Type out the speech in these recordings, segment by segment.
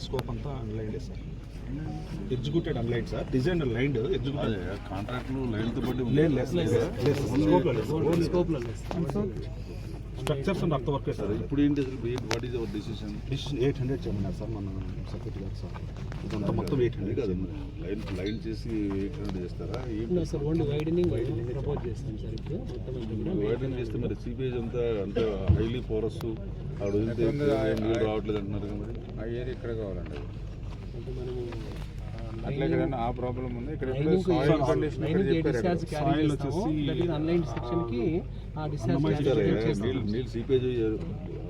Scope అంతా online sir executed online sir design line executed కాంట్రాక్ట్లు లైన్తో బట్టి లేదు లేదు లేదు స్కోప్లో లేదు స్కోప్లో లేదు స్ట్రక్చర్స్ అండ్ అర్థ వర్కే సార్ ఇప్పుడు ఏంటి అసలు what is our decision decision eight hundred చేయమన్నారు సార్ మన సెక్రటరీ గారు సార్ ఇదంతా మొత్తం ఎయిట్ హండ్రెడ్ కాదు లైన్ లైన్ చేసి ఎక్కడ చేస్తారా? No, sir only widening propose చేస్తాం సార్ ఇప్పుడు. మొత్తం అంతా కూడా వైడన్ చేస్తే మరి సిపిఐస్ అంతా అంత హైలీ ఫోరస్ నీళ్ళు రావట్లేదు అంటున్నారు కదా మరి. ఆ ఏరియా ఇక్కడ కావాలండి. అంటే మనము అట్లా ఎక్కడైనా ఆ ప్రాబ్లం ఉంది? ఇక్కడ సాయిల్ కండిషన్ చెప్పారు వచ్చేసి దట్ ఈస్ అన్లైన్ సెక్షన్కి ఆ అన్నమయ్య డిశ్చార్జ్ సరే, క్యారీ నీళ్ళు నీళ్ళు సీపేజ్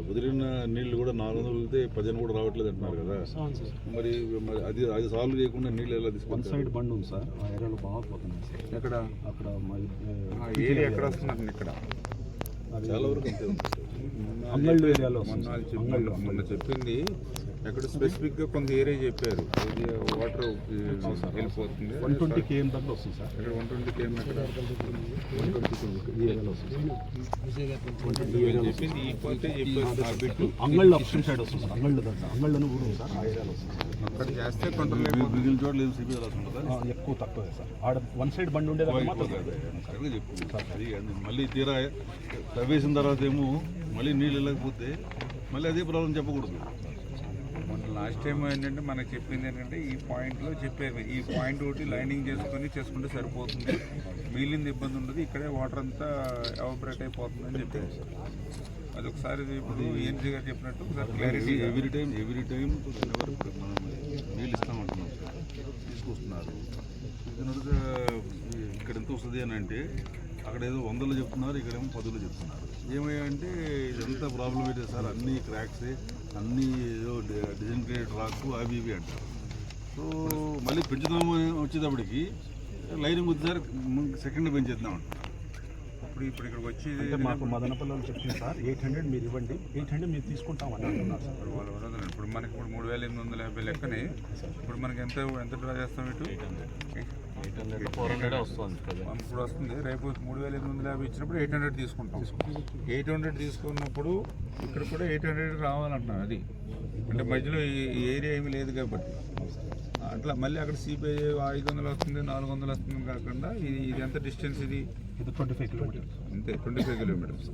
వదిలిన నీళ్ళు కూడా నాలుగు వందలు వదిలితే పదిహేను కూడా రావట్లేదు అంటున్నారు కదా. అవును సార్. మరి మరి అది అది సాల్వ్ చేయకుండా నీళ్ళు ఎలా వన్ తీసుకుంటారు సైడ్ బండ్ ఉంది సార్ ఆ ఏరియాలో బాగా పోతున్నాయి సార్. ఎక్కడ? అక్కడ ఏరియా ఎక్కడ వస్తుందండి ఇక్కడ? చాలా వరకు అంతే ఉంది అంగళ్ళు ఏరియాలో మొన్న చెప్పింది ఎక్కడ స్పెసిఫిక్గా కొంత ఏరియా చెప్పారు. వాటర్ వెళ్ళిపోతుంది. వన్ ట్వంటీ కేఎం దగ్గర వస్తుంది సార్. ఇక్కడ వన్ ట్వంటీ కేఎం ఎక్కడ వన్ ట్వంటీ చెప్పింది. ఈ చెప్పారు. బిట్టు. అంగళ్ళు సైడ్ వస్తుంది సార్. అంగళ్ళు దగ్గర అంగళ్ళని ఊరు ఉంది సార్. ఆ ఏరియాలో వస్తుంది సార్. అక్కడ చేస్తే కంట్రోల్ అయిపోతుంది మిగిలిన సిపిఐ రాసుకుంటుందా ఆ, ఎక్కువ తక్కువే సార్. ఆడ వన్ సైడ్ బండి ఉండేది. చెప్పు. అది మళ్ళీ తీరా తవ్వేసిన తర్వాత ఏమో మళ్ళీ నీళ్ళు వెళ్ళకపోతే మళ్ళీ అదే ప్రాబ్లం చెప్పకూడదు. మొన్న లాస్ట్ టైం ఏంటంటే మనకు చెప్పింది ఏంటంటే ఈ పాయింట్లో చెప్పారు ఈ పాయింట్ ఒకటి లైనింగ్ చేసుకొని చేసుకుంటే సరిపోతుంది. మిగిలింది ఇబ్బంది ఉండదు. ఇక్కడే వాటర్ అంతా ఎవాపరేట్ అయిపోతుంది అని చెప్పారు అది ఒకసారి ఇప్పుడు ఏఎన్సీ గారు చెప్పినట్టు ఒకసారి clarity every time every time మనం నీళ్ళు ఇస్తామంటున్నాం తీసుకొస్తున్నారు. ఇక్కడ ఎంత వస్తుంది అని అంటే అక్కడ ఏదో వందలు చెప్తున్నారు ఇక్కడేమో పదులు చెప్తున్నారు. ఏమయ్యంటే ఇదంతా ప్రాబ్లం ఏంటి సార్? అన్ని క్రాక్సే అన్ని ఏదో డిజైన్క్రియేట్ రాకు అవి ఇవి అంటారు. సో మళ్ళీ పెంచుదాము వచ్చేటప్పటికి లైనింగ్ వచ్చేసరి సెకండ్ పెంచేద్దాం అంటారు. ఇప్పుడు ఇప్పుడు ఇక్కడికి వచ్చి మాకు మదనపల్లి చెప్పింది సార్ ఎయిట్ హండ్రెడ్ మీరు ఇవ్వండి ఎయిట్ హండ్రెడ్ మీరు తీసుకుంటాం అని అంటున్నారు సార్. ఇప్పుడు మనకి ఇప్పుడు మూడు వేల ఎనిమిది వందల యాభై లెక్కనే ఇప్పుడు మనకి ఎంత ఎంత డ్రా చేస్తాం ఇటు? ఫోర్ హండ్రెడ్ వస్తుంది ఇప్పుడు వస్తుంది. రేపు మూడు వేల ఎనిమిది వందల యాభై ఇచ్చినప్పుడు ఎయిట్ హండ్రెడ్ తీసుకుంటాం. ఎయిట్ హండ్రెడ్ తీసుకున్నప్పుడు ఇక్కడ కూడా ఎయిట్ హండ్రెడ్ రావాలంటున్నారు అది. అంటే మధ్యలో ఈ ఈ ఏరియా ఏమీ లేదు కాబట్టి. అట్లా మళ్ళీ అక్కడ సిపిఐ ఐదు వందలు వస్తుంది నాలుగు వందలు వస్తుంది కాకుండా ఇది ఇది ఎంత డిస్టెన్స్ ఇది? ఇది ట్వంటీ ఫైవ్ కిలోమీటర్స్ అంతే ట్వంటీ ఫైవ్ కిలోమీటర్స్